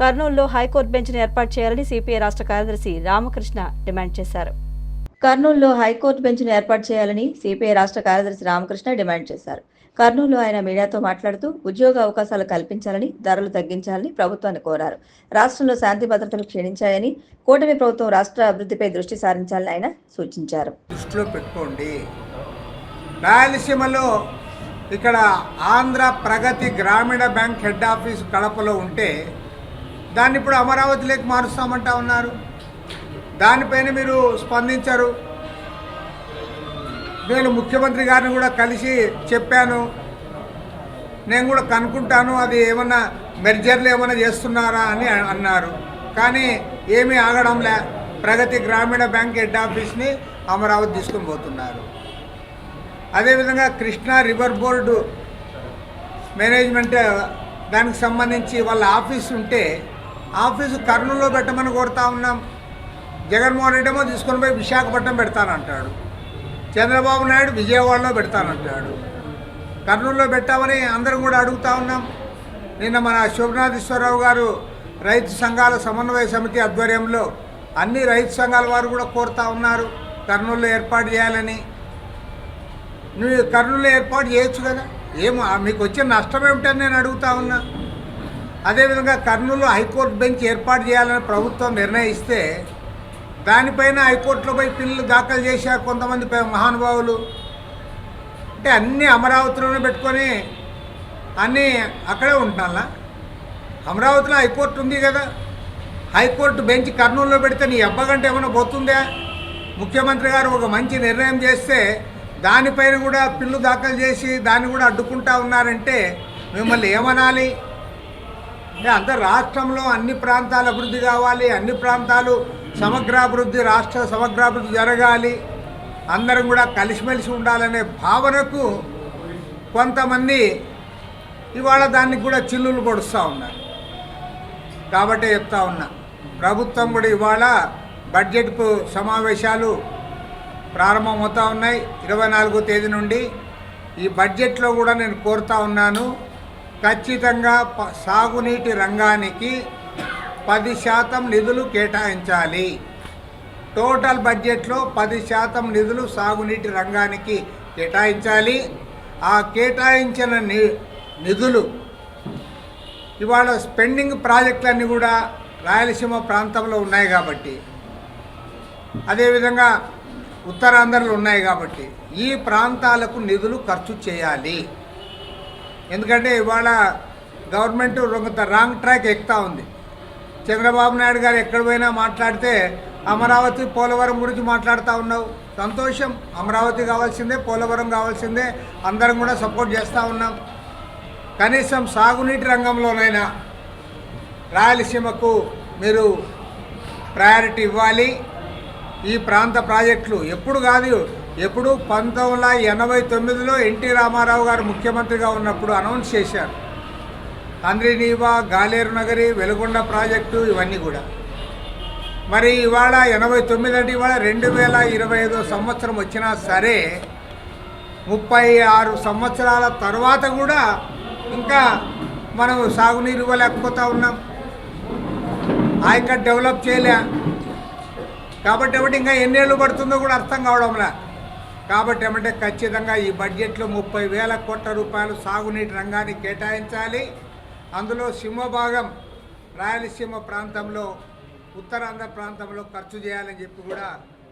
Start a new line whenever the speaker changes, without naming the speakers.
కర్నూలులో హైకోర్టు బెంచ్ను ఏర్పాటు చేయాలని సిపిఐ రాష్ట్ర కార్యదర్శి రామకృష్ణ డిమాండ్ చేశారు. కర్నూలులో హైకోర్టు బెంచ్ను ఏర్పాటు చేయాలని సిపిఐ రాష్ట్ర కార్యదర్శి రామకృష్ణ డిమాండ్ చేశారు. కర్నూలులో ఆయన మీడియాతో మాట్లాడుతూ ఉద్యోగ అవకాశాలు కల్పించాలని ధరలు తగ్గించాలని ప్రభుత్వాన్ని కోరారు. రాష్ట్రంలో శాంతి భద్రతలు క్షీణించాయని కూటమి ప్రభుత్వం రాష్ట్ర అభివృద్ధిపై దృష్టి సారించాలని ఆయన సూచించారు.
దృష్టిలో పెట్టుకోండి. రాయలసీమలో ఇక్కడ ఆంధ్ర ప్రగతి గ్రామీణ బ్యాంక్ హెడ్ ఆఫీస్ కడపలో ఉంటే దాన్ని ఇప్పుడు అమరావతిలోకి మారుస్తామంటా ఉన్నారు. దానిపైన మీరు స్పందించరు. నేను ముఖ్యమంత్రి గారిని కూడా కలిసి చెప్పాను. నేను కూడా కనుక్కుంటాను అది ఏమన్నా మెర్జర్లు ఏమైనా చేస్తున్నారా అని అన్నారు. కానీ ఏమీ ఆగడంలే ప్రగతి గ్రామీణ బ్యాంక్ హెడ్ ఆఫీస్ని అమరావతి తీసుకొని పోతున్నారు. అదేవిధంగా కృష్ణా రివర్ బోర్డు మేనేజ్మెంట్ దానికి సంబంధించి వాళ్ళ ఆఫీస్ ఉంటే ఆఫీసు కర్నూలులో పెట్టమని కోరుతా ఉన్నాం. జగన్మోహన్ రెడ్డి ఏమో తీసుకొని పోయి విశాఖపట్నం పెడతానంటాడు. చంద్రబాబు నాయుడు విజయవాడలో పెడతానంటాడు. కర్నూలులో పెట్టామని అందరం కూడా అడుగుతా ఉన్నాం. నిన్న మన శోభనాథేశ్వరరావు గారు రైతు సంఘాల సమన్వయ సమితి ఆధ్వర్యంలో అన్ని రైతు సంఘాల వారు కూడా కోరుతా ఉన్నారు. కర్నూలులో ఏర్పాటు చేయాలని. నువ్వు కర్నూలులో ఏర్పాటు చేయొచ్చు కదా? ఏమో మీకు వచ్చే నష్టం ఏమిటని నేను అడుగుతా ఉన్నా. అదేవిధంగా కర్నూలు హైకోర్టు బెంచ్ ఏర్పాటు చేయాలని ప్రభుత్వం నిర్ణయిస్తే దానిపైన హైకోర్టులో పోయి పిల్లలు దాఖలు చేశారు కొంతమంది మహానుభావులు. అంటే అన్నీ అమరావతిలోనే పెట్టుకొని అన్నీ అక్కడే ఉంటున్నా అమరావతిలో హైకోర్టు ఉంది కదా. హైకోర్టు బెంచ్ కర్నూలులో పెడితే నీ అబ్బగంట ఏమైనా పోతుందా? ముఖ్యమంత్రి గారు ఒక మంచి నిర్ణయం చేస్తే దానిపైన కూడా పిల్లు దాఖలు చేసి దాన్ని కూడా అడ్డుకుంటా ఉన్నారంటే మిమ్మల్ని ఏమనాలి? అంటే అంత రాష్ట్రంలో అన్ని ప్రాంతాలు అభివృద్ధి కావాలి అన్ని ప్రాంతాలు సమగ్రాభివృద్ధి రాష్ట్ర సమగ్రాభివృద్ధి జరగాలి. అందరం కూడా కలిసిమెలిసి ఉండాలనే భావనకు కొంతమంది ఇవాళ దానికి కూడా చిల్లులు పొడుస్తూ ఉన్నారు. కాబట్టి చెప్తా ఉన్నా ప్రభుత్వం కూడా ఇవాళ బడ్జెట్ సమావేశాలు ప్రారంభమవుతూ ఉన్నాయి. ఇరవై నాలుగో తేదీ నుండి ఈ బడ్జెట్లో కూడా నేను కోరుతా ఉన్నాను. ఖచ్చితంగా ప- సాగునీటి రంగానికి పది శాతం నిధులు కేటాయించాలి. టోటల్ బడ్జెట్లో పది శాతం నిధులు సాగునీటి రంగానికి కేటాయించాలి. ఆ కేటాయించిన ని నిధులు ఇవాళ స్పెండింగ్ ప్రాజెక్టులన్నీ కూడా రాయలసీమ ప్రాంతంలో ఉన్నాయి కాబట్టి అదేవిధంగా ఉత్తరాంధ్రలో ఉన్నాయి కాబట్టి ఈ ప్రాంతాలకు నిధులు ఖర్చు చేయాలి. ఎందుకంటే ఇవాళ గవర్నమెంట్ కొంత రాంగ్ ట్రాక్ ఎక్కుతా ఉంది. చంద్రబాబు నాయుడు గారు ఎక్కడ పోయినా మాట్లాడితే అమరావతి పోలవరం గురించి మాట్లాడుతూ ఉన్నావు. సంతోషం. అమరావతి కావాల్సిందే పోలవరం కావాల్సిందే. అందరం కూడా సపోర్ట్ చేస్తూ ఉన్నాం. కనీసం సాగునీటి రంగంలోనైనా రాయలసీమకు మీరు ప్రయారిటీ ఇవ్వాలి. ఈ ప్రాంత ప్రాజెక్టులు ఎప్పుడు కాదు ఎప్పుడు పంతొమ్మిది వందల ఎనభై తొమ్మిదిలో ఎన్టీ రామారావు గారు ముఖ్యమంత్రిగా ఉన్నప్పుడు అనౌన్స్ చేశారు. అంద్రినీవా గాలేరు నగరి వెలుగొండ ప్రాజెక్టు ఇవన్నీ కూడా. మరి ఇవాళ ఎనభై తొమ్మిది అంటే ఇవాళ రెండు వేల ఇరవై ఐదో సంవత్సరం వచ్చినా సరే ముప్పై ఆరు సంవత్సరాల తర్వాత కూడా ఇంకా మనం సాగునీరు ఇవ్వలేకపోతా ఉన్నాం. ఆయకట్ డెవలప్ చేయలే. కాబట్టి ఇంకా ఎన్నేళ్ళు పడుతుందో కూడా అర్థం కావడంలే. కాబట్టి ఏమంటే ఖచ్చితంగా ఈ బడ్జెట్లో ముప్పై వేల కోట్ల రూపాయలు సాగునీటి రంగానికి కేటాయించాలి. అందులో సింహభాగం రాయలసీమ ప్రాంతంలో ఉత్తరాంధ్ర ప్రాంతంలో ఖర్చు చేయాలని చెప్పి కూడా